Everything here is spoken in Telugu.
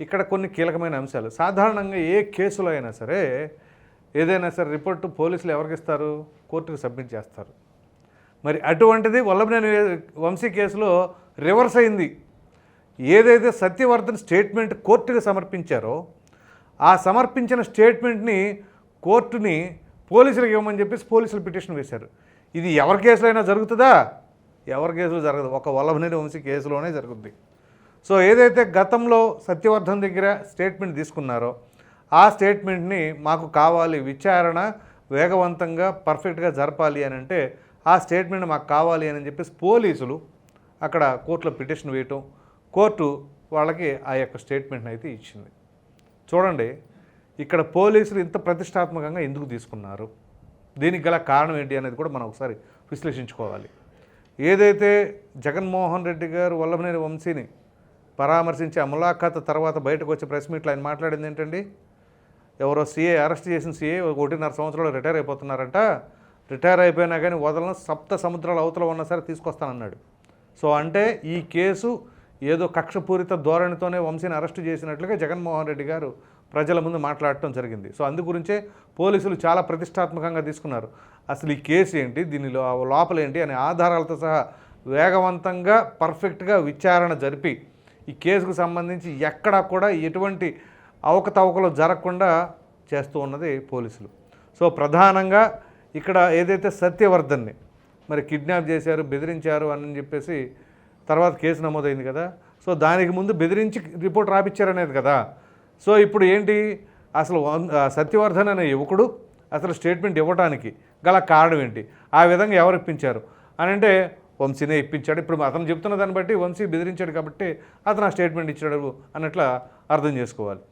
ఇక్కడ కొన్ని కీలకమైన అంశాలు. సాధారణంగా ఏ కేసులో అయినా సరే ఏదైనా సరే రిపోర్టు పోలీసులు ఎవరికి ఇస్తారు? కోర్టుకు సబ్మిట్ చేస్తారు. మరి అటువంటిది వల్లభనేని వంశీ కేసులో రివర్స్ అయింది. ఏదైతే సత్యవర్ధన్ స్టేట్మెంట్ కోర్టుకు సమర్పించారో ఆ సమర్పించిన స్టేట్మెంట్ని కోర్టుని పోలీసులకు ఇవ్వమని చెప్పేసి పోలీసులు పిటిషన్ వేశారు. ఇది ఎవరి కేసులో అయినా జరుగుతుందా? ఎవరి కేసులో జరగదు. ఒక వల్లభనేని వంశీ కేసులోనే జరుగుద్ది. సో ఏదైతే గతంలో సత్యవర్ధన్ దగ్గర స్టేట్మెంట్ తీసుకున్నారో ఆ స్టేట్మెంట్ని మాకు కావాలి విచారణ వేగవంతంగా పర్ఫెక్ట్గా జరపాలి అని అంటే ఆ స్టేట్మెంట్ మాకు కావాలి అని చెప్పేసి పోలీసులు అక్కడ కోర్టులో పిటిషన్ వేయటం కోర్టు వాళ్ళకి ఆ యొక్క స్టేట్మెంట్ని అయితే ఇచ్చింది. చూడండి ఇక్కడ పోలీసులు ఇంత ప్రతిష్టాత్మకంగా ఎందుకు తీసుకున్నారు? దీనికి గల కారణం ఏంటి అనేది కూడా మనం ఒకసారి విశ్లేషించుకోవాలి. ఏదైతే జగన్మోహన్ రెడ్డి గారు వల్లభనేని వంశీని పరామర్శించి ఆ ములాఖాత్ తర్వాత బయటకు వచ్చి ప్రెస్ మీట్లో ఆయన మాట్లాడింది ఏంటండి? ఎవరో సీఏ అరెస్ట్ చేసిన సీఏ ఒకటిన్నర సంవత్సరాలు రిటైర్ అయిపోతున్నారంట. రిటైర్ అయిపోయినా కానీ వదలను సప్త సముద్రాల అవతల ఉన్నా సరే తీసుకొస్తానన్నాడు. సో అంటే ఈ కేసు ఏదో కక్షపూరిత ధోరణితోనే వంశీని అరెస్ట్ చేసినట్లుగా జగన్మోహన్ రెడ్డి గారు ప్రజల ముందు మాట్లాడటం జరిగింది. సో అందు గురించే పోలీసులు చాలా ప్రతిష్టాత్మకంగా తీసుకున్నారు. అసలు ఈ కేసు ఏంటి? దీని లోపలేంటి? అనే ఆధారాలతో సహా వేగవంతంగా పర్ఫెక్ట్గా విచారణ జరిపి ఈ కేసుకు సంబంధించి ఎక్కడా కూడా ఎటువంటి అవకతవకలు జరగకుండా చేస్తూ ఉన్నది పోలీసులు. సో ప్రధానంగా ఇక్కడ ఏదైతే సత్యవర్ధన్ని మరి కిడ్నాప్ చేశారు బెదిరించారు అని చెప్పేసి తర్వాత కేసు నమోదైంది కదా. సో దానికి ముందు బెదిరించి రిపోర్ట్ రాపిచ్చారనేది కదా. సో ఇప్పుడు ఏంటి? అసలు సత్యవర్ధన్ అనే యువకుడు అసలు స్టేట్మెంట్ ఇవ్వడానికి గల కారణం ఏంటి? ఆ విధంగా ఎవరు ఇప్పించారు? అని అంటే వంశీనే ఇప్పించాడు. ఇప్పుడు అతను చెప్తున్న దాన్ని బట్టి వంశీ బెదిరించాడు కాబట్టి అతను ఆ స్టేట్మెంట్ ఇచ్చాడు అన్నట్లు అర్థం చేసుకోవాలి.